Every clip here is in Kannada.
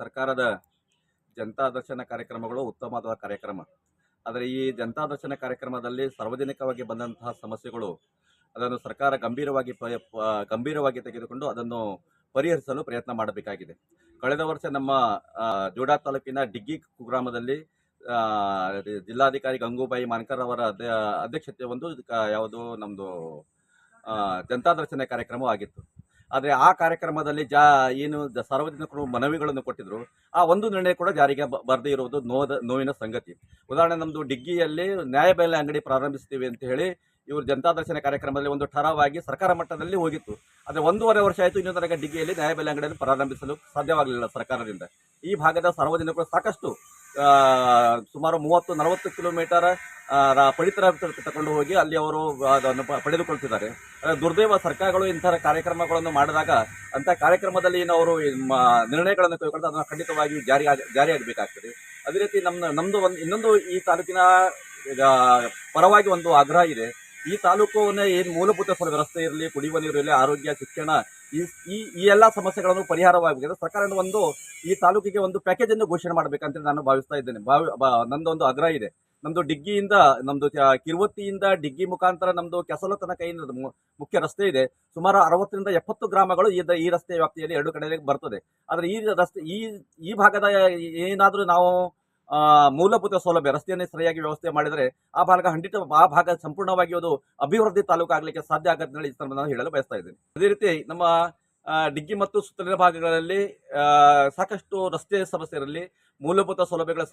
ಸರ್ಕಾರದ ಜನತಾ ದರ್ಶನ ಕಾರ್ಯಕ್ರಮಗಳು ಉತ್ತಮವಾದ ಕಾರ್ಯಕ್ರಮ. ಆದರೆ ಈ ಜನತಾ ದರ್ಶನ ಕಾರ್ಯಕ್ರಮದಲ್ಲಿ ಸಾರ್ವಜನಿಕವಾಗಿ ಬಂದಂತಹ ಸಮಸ್ಯೆಗಳು, ಅದನ್ನು ಸರ್ಕಾರ ಗಂಭೀರವಾಗಿ ಗಂಭೀರವಾಗಿ ತೆಗೆದುಕೊಂಡು ಅದನ್ನು ಪರಿಹರಿಸಲು ಪ್ರಯತ್ನ ಮಾಡಬೇಕಾಗಿದೆ. ಕಳೆದ ವರ್ಷ ನಮ್ಮ ಜೋಡಾ ತಾಲೂಕಿನ ಡಿಗ್ಗಿ ಕುಗ್ರಾಮದಲ್ಲಿ ಜಿಲ್ಲಾಧಿಕಾರಿ ಗಂಗೂಬಾಯಿ ಮಾನ್ಕರ್ ಅವರ ಅಧ್ಯಕ್ಷತೆ ಒಂದು ಯಾವುದು ನಮ್ಮದು ಜನತಾ ದರ್ಶನ ಕಾರ್ಯಕ್ರಮ ಆಗಿತ್ತು. ಆದರೆ ಆ ಕಾರ್ಯಕ್ರಮದಲ್ಲಿ ಜಾ ಏನು ಸಾರ್ವಜನಿಕರು ಮನವಿಗಳನ್ನು ಕೊಟ್ಟಿದ್ರು, ಆ ಒಂದು ನಿರ್ಣಯ ಕೂಡ ಜಾರಿಗೆ ಬರದೇ ಇರುವುದು ನೋದ, ನೋವಿನ ಸಂಗತಿ. ಉದಾಹರಣೆ ನಮ್ಮದು ಡಿಗ್ಗಿಯಲ್ಲಿ ನ್ಯಾಯಬೆಲೆ ಅಂಗಡಿ ಪ್ರಾರಂಭಿಸ್ತೀವಿ ಅಂತ ಹೇಳಿ ಇವರು ಜನತಾ ದರ್ಶನ ಕಾರ್ಯಕ್ರಮದಲ್ಲಿ ಒಂದು ಠರಾವಾಗಿ ಸರ್ಕಾರ ಮಟ್ಟದಲ್ಲಿ ಹೋಗಿತ್ತು. ಆದರೆ ಒಂದೂವರೆ ವರ್ಷ ಆಯಿತು ಇನ್ನೊಂದು ತನಕ ಡಿಗ್ಗಿಯಲ್ಲಿ ನ್ಯಾಯಬೆಲೆ ಅಂಗಡಿಯನ್ನು ಪ್ರಾರಂಭಿಸಲು ಸಾಧ್ಯವಾಗಲಿಲ್ಲ ಸರ್ಕಾರದಿಂದ. ಈ ಭಾಗದ ಸಾರ್ವಜನಿಕರು ಸಾಕಷ್ಟು ಸುಮಾರು ಮೂವತ್ತು ನಲವತ್ತು ಕಿಲೋಮೀಟರ್ ಪಡಿತರ ತಕೊಂಡು ಹೋಗಿ ಅಲ್ಲಿ ಅವರು ಅದನ್ನು ಪಡೆದುಕೊಳ್ತಿದ್ದಾರೆ. ದುರ್ದೈವ ಸರ್ಕಾರಗಳು ಇಂತಹ ಕಾರ್ಯಕ್ರಮಗಳನ್ನು ಮಾಡಿದಾಗ ಅಂತ ಕಾರ್ಯಕ್ರಮದಲ್ಲಿ ಏನು ಅವರು ನಿರ್ಣಯಗಳನ್ನು ಕೈಗೊಳ್ತಾ ಅದನ್ನು ಖಂಡಿತವಾಗಿ ಜಾರಿ ಜಾರಿಯಾಗಬೇಕಾಗ್ತದೆ ಅದೇ ರೀತಿ ನಮ್ಮ ನಮ್ಮದು ಒಂದು, ಇನ್ನೊಂದು ಈ ತಾಲೂಕಿನ ಪರವಾಗಿ ಒಂದು ಆಗ್ರಹ ಇದೆ. ಈ ತಾಲೂಕಿನ ಏನು ಮೂಲಭೂತ ವ್ಯವಸ್ಥೆ ಇರಲಿ, ಕುಡಿಯುವ ನೀರು ಇರಲಿ, ಆರೋಗ್ಯ, ಶಿಕ್ಷಣ, ಈ ಈ ಎಲ್ಲ ಸಮಸ್ಯೆಗಳನ್ನು ಪರಿಹಾರವಾಗಬೇಕು ಸರ್ಕಾರ ಒಂದು, ಈ ತಾಲೂಕಿಗೆ ಒಂದು ಪ್ಯಾಕೇಜ್ ಅನ್ನು ಘೋಷಣೆ ಮಾಡಬೇಕಂತ ನಾನು ಭಾವಿಸ್ತಾ ಇದ್ದೇನೆ. ಭಾವಿ ಆಗ್ರಹ ಇದೆ. ನಮ್ದು ಡಿಗ್ಗಿಯಿಂದ, ನಮ್ದು ಕಿರುವತ್ತಿಯಿಂದ ಡಿಗ್ಗಿ ಮುಖಾಂತರ ನಮ್ದು ಕೆಸಲು ತನಕ ಮುಖ್ಯ ರಸ್ತೆ ಇದೆ. ಸುಮಾರು ಅರವತ್ತರಿಂದ ಎಪ್ಪತ್ತು ಗ್ರಾಮಗಳು ಈ ರಸ್ತೆ ವ್ಯಾಪ್ತಿಯಲ್ಲಿ ಎರಡು ಕಡೆಗೆ ಬರ್ತದೆ. ಆದರೆ ಈ ರಸ್ತೆ, ಈ ಈ ಭಾಗದ ಏನಾದರೂ ನಾವು ಮೂಲಭೂತ ಸೌಲಭ್ಯ, ರಸ್ತೆಯನ್ನೇ ಸರಿಯಾಗಿ ವ್ಯವಸ್ಥೆ ಮಾಡಿದರೆ ಆ ಭಾಗ ಖಂಡಿತ, ಆ ಭಾಗ ಸಂಪೂರ್ಣವಾಗಿ ಅದು ಅಭಿವೃದ್ಧಿ ತಾಲೂಕು ಆಗಲಿಕ್ಕೆ ಸಾಧ್ಯ ಆಗತ್ತೆ ನಾನು ಹೇಳಲು ಬಯಸ್ತಾ ಇದ್ದೀನಿ. ಅದೇ ರೀತಿ ನಮ್ಮ ಡಿಗ್ಗಿ ಮತ್ತು ಸುತ್ತಲಿನ ಭಾಗಗಳಲ್ಲಿ ಸಾಕಷ್ಟು ರಸ್ತೆ ಸಮಸ್ಯೆ ಇರಲಿ, ಮೂಲಭೂತ ಸೌಲಭ್ಯಗಳ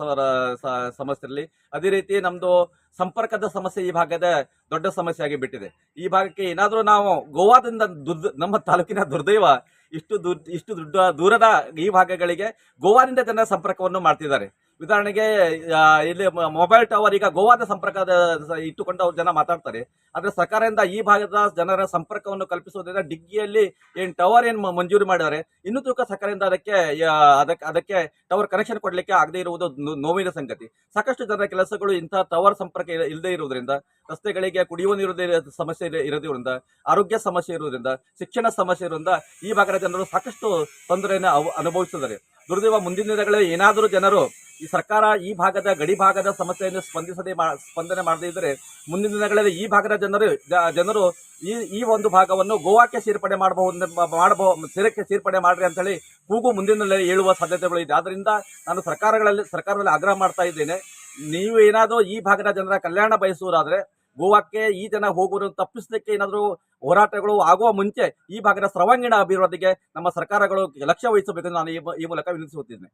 ಸಮಸ್ಯೆ ಇರಲಿ, ಅದೇ ರೀತಿ ನಮ್ಮದು ಸಂಪರ್ಕದ ಸಮಸ್ಯೆ ಈ ಭಾಗದ ದೊಡ್ಡ ಸಮಸ್ಯೆ ಆಗಿ ಬಿಟ್ಟಿದೆ. ಈ ಭಾಗಕ್ಕೆ ಏನಾದರೂ ನಾವು ಗೋವಾದಿಂದ ದುರ್ದ, ನಮ್ಮ ತಾಲೂಕಿನ ದುರ್ದೈವ ಇಷ್ಟು ದುಡ್ಡು ಇಷ್ಟು ದೊಡ್ಡ ದೂರದ ಈ ಭಾಗಗಳಿಗೆ ಗೋವಾದಿಂದ ಜನ ಸಂಪರ್ಕವನ್ನು ಮಾಡ್ತಿದ್ದಾರೆ. ಉದಾಹರಣೆಗೆ ಇಲ್ಲಿ ಮೊಬೈಲ್ ಟವರ್ ಈಗ ಗೋವಾದ ಸಂಪರ್ಕದ ಇಟ್ಟುಕೊಂಡು ಅವ್ರು ಜನ ಮಾತಾಡ್ತಾರೆ. ಆದರೆ ಸರ್ಕಾರದಿಂದ ಈ ಭಾಗದ ಜನರ ಸಂಪರ್ಕವನ್ನು ಕಲ್ಪಿಸೋದ್ರಿಂದ ಡಿಗ್ಗಿಯಲ್ಲಿ ಏನು ಟವರ್ ಏನು ಮಂಜೂರು ಮಾಡಿದ್ದಾರೆ, ಇನ್ನೂ ತೂಕ ಸರ್ಕಾರದಿಂದ ಅದಕ್ಕೆ ಅದಕ್ಕೆ ಅದಕ್ಕೆ ಟವರ್ ಕನೆಕ್ಷನ್ ಕೊಡಲಿಕ್ಕೆ ಆಗದೇ ಇರುವುದು ನೋವಿನ ಸಂಗತಿ. ಸಾಕಷ್ಟು ಜನರ ಕೆಲಸಗಳು ಇಂತಹ ಟವರ್ ಸಂಪರ್ಕ ಇಲ್ಲದೆ ಇರುವುದರಿಂದ, ರಸ್ತೆಗಳಿಗೆ ಕುಡಿಯುವ ನೀರು ಸಮಸ್ಯೆ ಇರ- ಇರೋದ್ರಿಂದ, ಆರೋಗ್ಯ ಸಮಸ್ಯೆ ಇರುವುದರಿಂದ, ಶಿಕ್ಷಣ ಸಮಸ್ಯೆ ಇರುವುದರಿಂದ ಈ ಭಾಗದ ಜನರು ಸಾಕಷ್ಟು ತೊಂದರೆಯನ್ನು ಅನುಭವಿಸಿದ್ದಾರೆ. ದುರ್ದೈವ ಮುಂದಿನ ದಿನಗಳಲ್ಲಿ ಏನಾದರೂ ಜನರು ಈ ಸರ್ಕಾರ ಈ ಭಾಗದ ಗಡಿ ಭಾಗದ ಸಮಸ್ಯೆಯನ್ನು ಸ್ಪಂದಿಸದೆ ಸ್ಪಂದನೆ ಮಾಡದೇ ಇದ್ದರೆ ಮುಂದಿನ ದಿನಗಳಲ್ಲಿ ಈ ಭಾಗದ ಜನರು ಜನರು ಈ ಈ ಒಂದು ಭಾಗವನ್ನು ಗೋವಾಕ್ಕೆ ಸೇರ್ಪಡೆ ಮಾಡಬಹುದು ಮಾಡಬಹುದು ಸೇರಕ್ಕೆ ಸೇರ್ಪಡೆ ಮಾಡ್ರಿ ಅಂತ ಹೇಳಿ ಕೂಗು ಮುಂದಿನ ಹೇಳುವ ಸಾಧ್ಯತೆಗಳು ಇದೆ. ಆದ್ದರಿಂದ ನಾನು ಸರ್ಕಾರಗಳಲ್ಲಿ, ಸರ್ಕಾರದಲ್ಲಿ ಆಗ್ರಹ ಮಾಡ್ತಾ ಇದ್ದೇನೆ. ನೀವು ಏನಾದರೂ ಈ ಭಾಗದ ಜನರ ಕಲ್ಯಾಣ ಬಯಸುವುದಾದರೆ ಗೋವಾಕ್ಕೆ ಈ ಜನ ಹೋಗುವುದನ್ನು ತಪ್ಪಿಸಲಿಕ್ಕೆ ಏನಾದರೂ ಹೋರಾಟಗಳು ಆಗುವ ಮುಂಚೆ ಈ ಭಾಗದ ಸರ್ವಾಂಗೀಣ ಅಭಿವೃದ್ಧಿಗೆ ನಮ್ಮ ಸರ್ಕಾರಗಳು ಲಕ್ಷ್ಯ ವಹಿಸಬೇಕೆಂದು ನಾನು ಈ ಮೂಲಕ ವಿನಿಸುತ್ತಿದ್ದೇನೆ